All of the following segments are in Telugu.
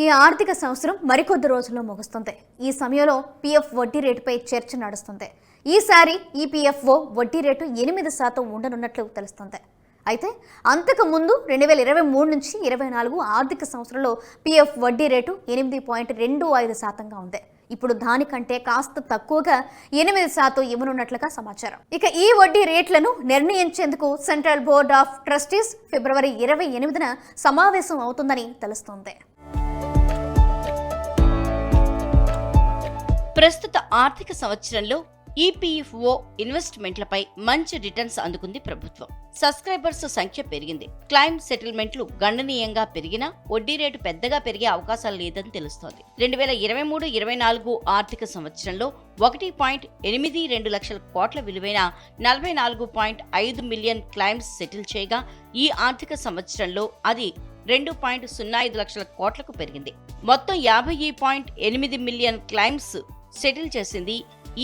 ఈ ఆర్థిక సంవత్సరం మరికొద్ది రోజుల్లో ముగుస్తుంది. ఈ సమయంలో పీఎఫ్ వడ్డీ రేటుపై చర్చ నడుస్తుంది. ఈసారి ఈపీఎఫ్ఓ వడ్డీ రేటు ఎనిమిది శాతం ఉండనున్నట్లు తెలుస్తుంది. అయితే అంతకు ముందు రెండు వేల ఇరవై మూడు నుంచి ఇరవై నాలుగు ఆర్థిక సంవత్సరంలో పీఎఫ్ వడ్డీ రేటు ఎనిమిది పాయింట్ రెండు ఐదు శాతంగా ఉంది. ఇప్పుడు దానికంటే కాస్త తక్కువగా ఎనిమిది శాతం ఇవ్వనున్నట్లుగా సమాచారం. ఇక ఈ వడ్డీ రేట్లను నిర్ణయించేందుకు సెంట్రల్ బోర్డ్ ఆఫ్ ట్రస్టీస్ ఫిబ్రవరి ఇరవై ఎనిమిదిన సమావేశం అవుతుందని తెలుస్తోంది. ప్రస్తుత ఆర్థిక సంవత్సరంలో ఈపీఎఫ్ఓ ఇన్వెస్ట్మెంట్లపై మంచి రిటర్న్స్ అందుకుంది ప్రభుత్వం. సబ్స్క్రైబర్స్ సంఖ్య పెరిగింది. క్లైమ్ సెటిల్మెంట్లు గణనీయంగా పెరిగినా వడ్డీ రేటు పెద్దగా పెరిగే అవకాశాలు లేదని తెలుస్తోంది. రెండు వేల ఇరవై మూడు ఇరవై నాలుగు ఆర్థిక సంవత్సరంలో ఒకటి పాయింట్ ఎనిమిది రెండు లక్షల కోట్ల విలువైన నలభై నాలుగు పాయింట్ ఐదు మిలియన్ క్లైమ్స్ సెటిల్ చేయగా ఈ ఆర్థిక సంవత్సరంలో అది రెండు పాయింట్ సున్నా ఐదు లక్షల కోట్లకు పెరిగింది. మొత్తం యాభై పాయింట్ ఎనిమిది మిలియన్ క్లైమ్స్ సెటిల్ చేసింది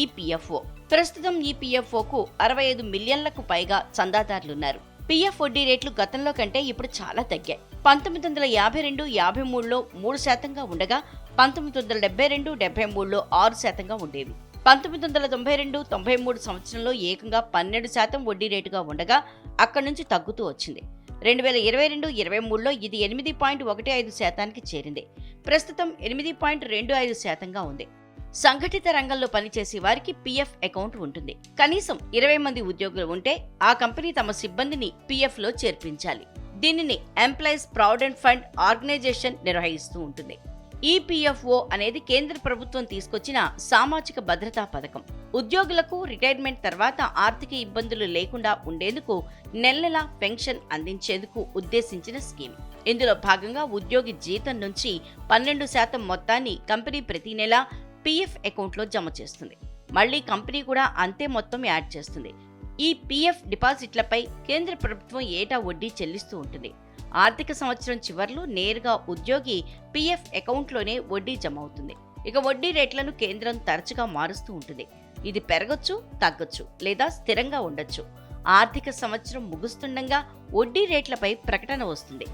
ఈపీఎఫ్ఓ ప్రస్తుతం ఈపీఎఫ్ఓకు అరవై ఐదు మిలియన్లకు పైగా చందాదారులున్నారు. పీఎఫ్ వడ్డీ రేట్లు గతంలో కంటే ఇప్పుడు చాలా తగ్గాయి. పంతొమ్మిది వందల యాభై రెండు యాభై మూడులో మూడు శాతంగా ఉండగా పంతొమ్మిది వందల డెబ్బై రెండు డెబ్బై మూడులో ఆరు శాతంగా ఉండేవి. పంతొమ్మిది వందల తొంభై రెండు తొంభై మూడు సంవత్సరంలో ఏకంగా పన్నెండు శాతం వడ్డీ రేటుగా ఉండగా అక్కడి నుంచి తగ్గుతూ వచ్చింది. రెండు వేల ఇరవై రెండు ఇరవై మూడులో ఇది ఎనిమిది పాయింట్ ఒకటి ఐదు శాతానికి చేరింది. ప్రస్తుతం ఎనిమిది పాయింట్ రెండు ఐదు శాతంగా ఉంది. సంఘటిత రంగంలో పనిచేసే వారికి పీఎఫ్ అకౌంట్ ఉంటుంది. కనీసం ఇరవై మంది ఉద్యోగులు ఉంటే ఆ కంపెనీ తమ సిబ్బందిని పీఎఫ్లో చేర్పించాలి. దీనిని ఎంప్లాయీస్ ప్రావిడెంట్ ఫండ్ ఆర్గనైజేషన్ నిర్వహిస్తూ ఉంటుంది. ఈపీఎఫ్ఓ అనేది కేంద్ర ప్రభుత్వం తీసుకొచ్చిన సామాజిక భద్రతా పథకం. ఉద్యోగులకు రిటైర్మెంట్ తర్వాత ఆర్థిక ఇబ్బందులు లేకుండా ఉండేందుకు నెల నెల పెన్షన్ అందించేందుకు ఉద్దేశించిన స్కీమ్. ఇందులో భాగంగా ఉద్యోగి జీతం నుంచి పన్నెండు శాతం మొత్తాన్ని కంపెనీ ప్రతి నెల పీఎఫ్ అకౌంట్లో జమ చేస్తుంది. మళ్ళీ కంపెనీ కూడా అంతే మొత్తం యాడ్ చేస్తుంది. ఈ పీఎఫ్ డిపాజిట్లపై కేంద్ర ప్రభుత్వం ఏటా వడ్డీ చెల్లిస్తూ ఉంటుంది. ఆర్థిక సంవత్సరం చివర్లో నేరుగా ఉద్యోగి పీఎఫ్ అకౌంట్లోనే వడ్డీ జమ అవుతుంది. ఇక వడ్డీ రేట్లను కేంద్రం తరచుగా మారుస్తూ ఉంటుంది. ఇది పెరగచ్చు తగ్గొచ్చు లేదా స్థిరంగా ఉండొచ్చు. ఆర్థిక సంవత్సరం ముగుస్తుండగా వడ్డీ రేట్లపై ప్రకటన వస్తుంది.